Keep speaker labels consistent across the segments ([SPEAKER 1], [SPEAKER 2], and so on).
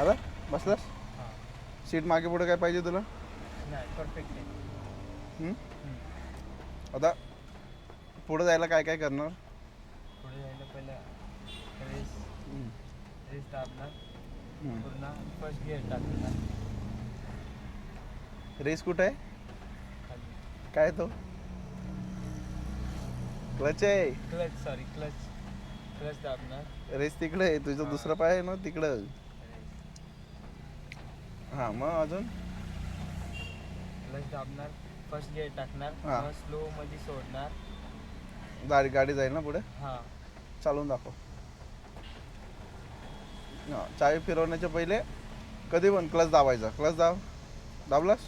[SPEAKER 1] आला बसलास? सीट मागे पुढे काय पाहिजे तुला? हम्म? आता पुढे जायला काय काय करणार?
[SPEAKER 2] पुढे जायला पहिलं रेस
[SPEAKER 1] हम्म.
[SPEAKER 2] रेस दाबणार
[SPEAKER 1] हम्म.
[SPEAKER 2] पुन्हा फर्स्ट गिअर टाकणार
[SPEAKER 1] रेस कुठं आहे?
[SPEAKER 2] खाली.
[SPEAKER 1] काय तो? क्लच आहे.
[SPEAKER 2] क्लच सॉरी क्लच क्लच दाबणार.
[SPEAKER 1] रेस तिकडे आहे. तुझा. दुसरा पाय आहे ना तिकडं. हा मग अजून?
[SPEAKER 2] क्लच दाबणार फर्स्ट गिअर टाकणार
[SPEAKER 1] हा.
[SPEAKER 2] स्लो मध्ये सोडणार.
[SPEAKER 1] गाडी गाडी जाईल ना पुढे?
[SPEAKER 2] हां.
[SPEAKER 1] चालून दाखव. हा चावी फिरवण्याच्या पहिले कधी पण क्लच दाबायचा. क्लच दाब दाबलास?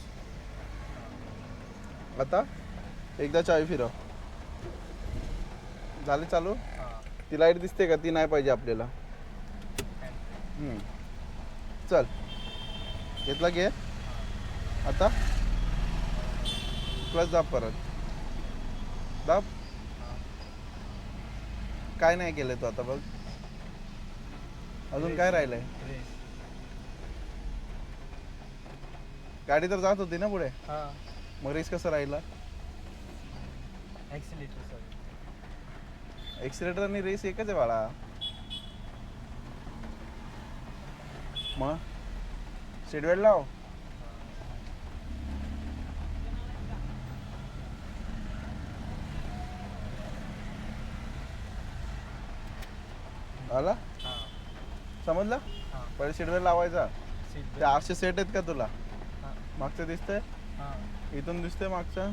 [SPEAKER 1] आता एकदा चावी फिरव. झाली चालू?
[SPEAKER 2] हां.
[SPEAKER 1] ती लाइट दिसते का? ती नाही पाहिजे आपल्याला. हम्म. चल. घेतला घे. आता. क्लच दाब परत. दाब. काय नाही केलं तू आता बघ. अजून काय राहिलंय? गाडी तर जात होती ना पुढे?
[SPEAKER 2] हां.
[SPEAKER 1] मग रेस कसं राहिला? एक्सिलेटर आणि रेस एकच आहे बाळा. मग? सीट बेल्ट लाव आला?
[SPEAKER 2] हां
[SPEAKER 1] समजलं? पहिले सीट बेल्ट लावायचा. ते आरशे सेट आहेत का तुला? मागचं दिसतंय?
[SPEAKER 2] हां.
[SPEAKER 1] इथून दिसतंय मागचं?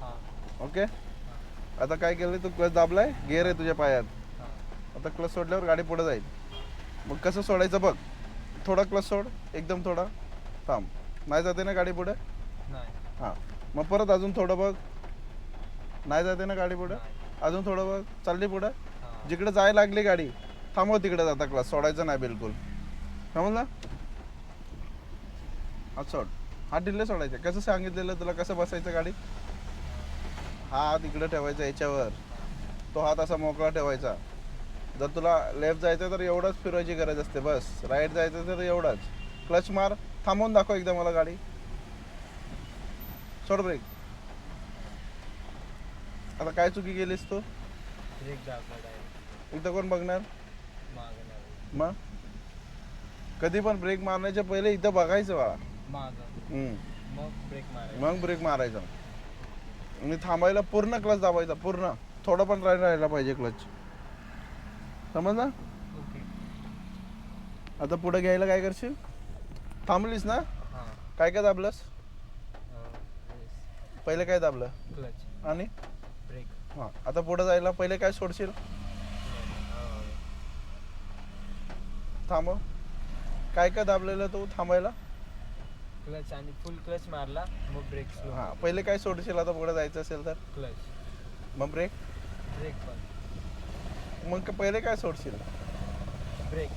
[SPEAKER 2] हां.
[SPEAKER 1] ओके? आता काय केलं तू? क्लच दाबलाय? गेअर आहे तुझ्या पायात. आता क्लच सोडल्यावर गाडी पुढे जाईल. मग कसं सोडायचं बघ. थोडा क्लच सोड एकदम थोडा. थांब. नाही जाते ना गाडी पुढे? हां. मग परत अजून थोडं बघ. नाही जाते ना गाडी पुढे. अजून थोडं बघ. चालली पुढे.
[SPEAKER 2] हां.
[SPEAKER 1] जिकडे जायला लागली गाडी थांबव तिकडे जाता क्लास सोडायचं नाही बिलकुल. समजलं? हा सोड. हा डिल्ले सोडायचं. कसं सांगितलेलं तुला कसं बसायचं गाडी? हात इकडे ठेवायचा याच्यावर. तो हात असा मोकळा ठेवायचा. जर तुला लेफ्ट जायचं तर एवढंच फिरवायची गरज असते बस. राईट जायचं तर एवढंच. क्लच मार थांबवून दाखव एकदा मला गाडी. सोड ब्रेक आता काय चुकी केलीस तू? इथं कोण बघणार?
[SPEAKER 2] मागं?
[SPEAKER 1] कधी पण ब्रेक मारण्याच्या पहिले इथं बघायचं बाळा.
[SPEAKER 2] मागं. ब्रेक मारायचा.
[SPEAKER 1] मग ब्रेक मारायचा. आणि थांबायला पूर्ण क्लच दाबायचा पूर्ण. थोडं पण राहिला राहायला पाहिजे क्लच समजलं
[SPEAKER 2] ओके.
[SPEAKER 1] आता पुढे घ्यायला काय करशील? थांबलीस ना?
[SPEAKER 2] हां.
[SPEAKER 1] काय काय दाबलंस? पहिले काय दाबलं?
[SPEAKER 2] क्लच.
[SPEAKER 1] आणि?
[SPEAKER 2] ब्रेक.
[SPEAKER 1] हां. आता पुढे जायला पहिले काय सोडशील? थांबव काय काय दाबलेलं तू थांबायला?
[SPEAKER 2] क्लच आणि फुल क्लच मारला मग ब्रेक
[SPEAKER 1] हां. पहिले काय सोडशील? आता पुढे जायचं असेल तर?
[SPEAKER 2] क्लच.
[SPEAKER 1] मग ब्रेक?
[SPEAKER 2] ब्रेक पण.
[SPEAKER 1] मग क- पहिले काय सोडशील?
[SPEAKER 2] ब्रेक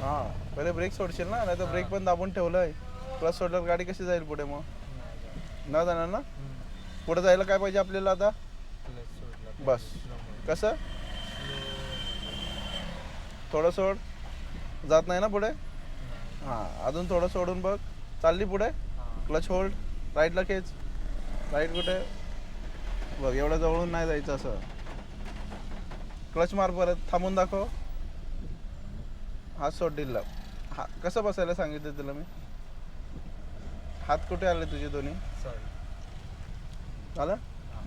[SPEAKER 1] हां पहिले ब्रेक सोडशील ना? नाही तर ब्रेक. पण दाबून ठेवलंय. प्लस सोडल्यावर गाडी कशी जाईल पुढे मग? न जाणार ना? पुढे जायला काय पाहिजे आपल्याला आता? बस. कसं? थोडं सोड. जात नाही ना पुढे? हां अजून थोडं सोडून बघ. चालली पुढे? क्लच होल्ड राईटला खेच. राईट कुठे? बघ एवढ्या जवळून नाही जायचं असं. क्लच मार परत थांबून दाखव. हात सोड दिला हा कसं बसायला सांगितलं तुला मी? हात कुठे आले तुझे दोन्ही? आलं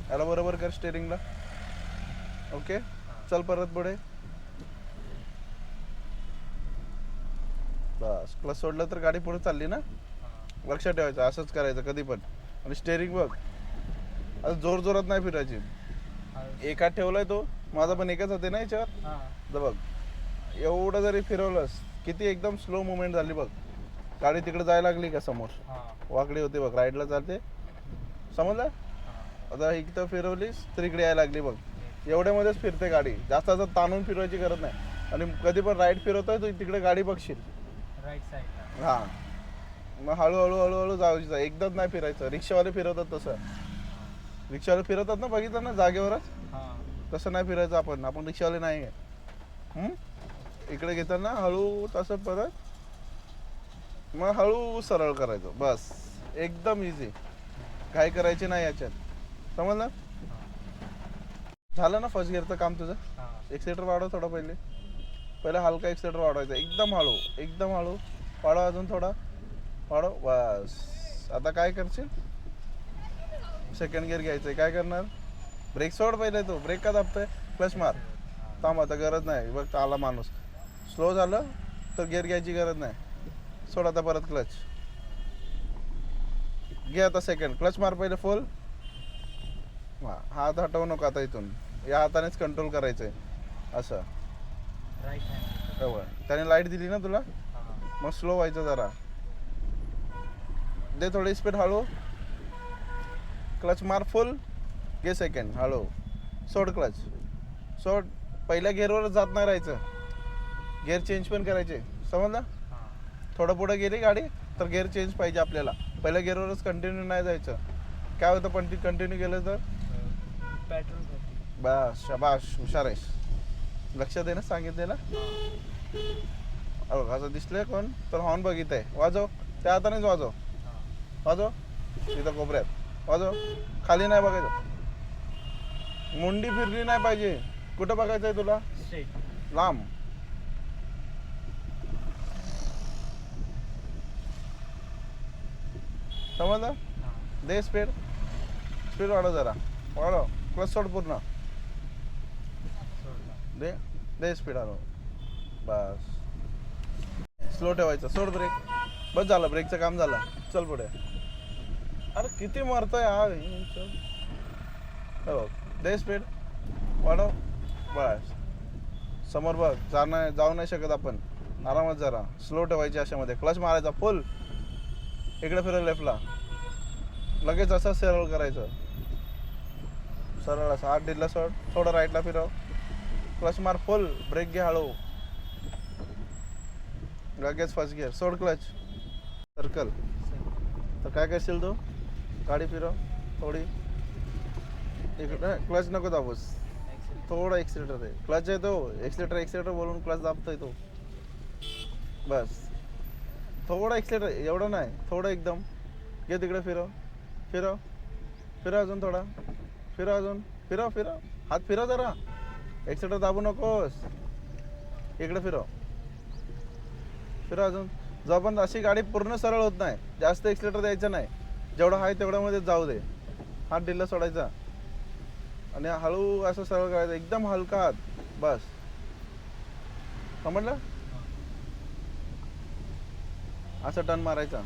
[SPEAKER 1] याला बरोबर कर स्टेरिंगला ओके? चल परत पुढे. बस. क्लच सोडलं तर गाडी पुढे चालली ना? लक्षात ठेवायचं असंच करायचं कधी पण. आणि स्टेरिंग बघ. आता जोर जोरात नाही फिरायची. एकात ठेवलाय तो. माझा पण एकच होते ना याच्यावर? तर बघ एवढं जरी फिरवलंस किती एकदम स्लो मुवमेंट झाली बघ. गाडी तिकडे जायला लागली का समोर? वाकडी होती बघ राईटला चालते समजलं? आता इकडं फिरवलीस तर इकडे यायला लागली बघ. एवढ्यामध्येच फिरते गाडी. जास्त असं ताणून फिरवायची गरज नाही. आणि कधी पण राईट फिरवतोय तू तिकडे गाडी बघशील.
[SPEAKER 2] राईट
[SPEAKER 1] हा. मग हळूहळू हळूहळू जायचं एकदाच नाही फिरायचं. रिक्षावाले फिरवतात तसं. रिक्षावाले फिरवतात ना बघितलं ना जागेवरच?
[SPEAKER 2] हां.
[SPEAKER 1] तसं नाही फिरायचं आपण. आपण रिक्षावाले नाही आहे? इकडे घेताना हळू तसं परत मग हळू सरळ करायचं. बस. एकदम इझी काय करायची नाही याच्यात. समजलं? झालं ना फर्स्ट गिअरचं काम तुझं? एक्सिलेटर वाढव थोडा पहिले. पहिला हलका एक्सिलेटर वाढवायचा. एकदम हळू. एकदम हळू. वाढव अजून थोडा. वाढव. बस. आता काय करशील? सेकंड गिअर घ्यायचंय. काय करणार? ब्रेक सोड पहिले तू. ब्रेक का दाबतोय क्लच मार. थांब आता गरज नाही. बघ आला माणूस. स्लो झालं तर गिअर घ्यायची गरज नाही. सोड आता परत क्लच घे आता सेकंड क्लच मार पहिले फुल हा हात हटवू नको आता इथून. या हातानेच कंट्रोल करायचं आहे असं
[SPEAKER 2] हँड
[SPEAKER 1] बरोबर त्याने लाइट दिली ना तुला?
[SPEAKER 2] हा
[SPEAKER 1] मग स्लो व्हायचं जरा. दे थोडी स्पीड हळू. क्लच मार फुल घे सेकंड हळू सोड क्लच सोड पहिल्या गेअरवरच जात नाही राहायचं. गेअर चेंज पण करायचे. समजलं? थोडं पुढे गेली गाडी तर गेअर चेंज पाहिजे आपल्याला. पहिल्या गेअरवरच कंटिन्यू नाही जायचं. काय होतं? पण कंटिन्यू केलं तर? बस शबाश हुशार आहेस. लक्ष दे ना सांगितले ना अहो असं दिसलंय कोण? तर हॉर्न बघित आहे वाजव. त्या हातानेच वाजव. वाजव. तिथं कोपऱ्यात. वाजव. खाली नाही बघायचं. मुंडी फिरली नाही पाहिजे. कुठं बघायचं आहे तुला? लांब. समजलं? दे स्पीड स्पीड वाढव जरा. वाढव. क्लच सोड पूर्ण. दे. दे स्पीड आलो बस. स्लो ठेवायचं. सोड ब्रेक बस झालं. ब्रेकचं काम झालं. चल पुढे. अरे किती मारतोय हा? हे, चल. हो दे स्पीड वाढव. बस. समोर बघ जा नाही जाऊ नाही शकत आपण. आरामात जरा. स्लो ठेवायची अशामध्ये. क्लच मारायचा फुल इकडे फिरव लेफ्टला लगेच असं सरळ करायचं. सरळ असं. आठ दिला सर थोडं राईटला फिरव. क्लच मार फुल ब्रेक घे हळू. लगेच फर्स्ट गिअर सोड क्लच सर्कल तर काय करशील तू? गाडी फिरव. थोडी. इकडं क्लच नको दाबूस. थोडं एक्सिलेटर आहे क्लच आहे तो. एक्सिलेटर एक्सिलेटर बोलून क्लच दाबतोय तो. बस. थोडं एक्सिलेटर एवढं नाही. थोडं एकदम. घे तिकडे फिरव. फिरव. फिरव अजून थोडा. फिरव अजून. फिरव फिरव. हात फिरव जरा. एक्सिलेटर दाबू नकोस. इकडे फिरव. फिरव अजून. जोपर्यंत अशी गाडी पूर्ण सरळ होत नाही जास्त एक्सिलेटर द्यायचं नाही. जेवढं आहे तेवढ्यामध्ये जाऊ दे. हात ढिल्ला सोडायचा. आणि हळू असं सरळ करायचं. एकदम हलका हात. बस. समजलं? असं टर्न मारायचा.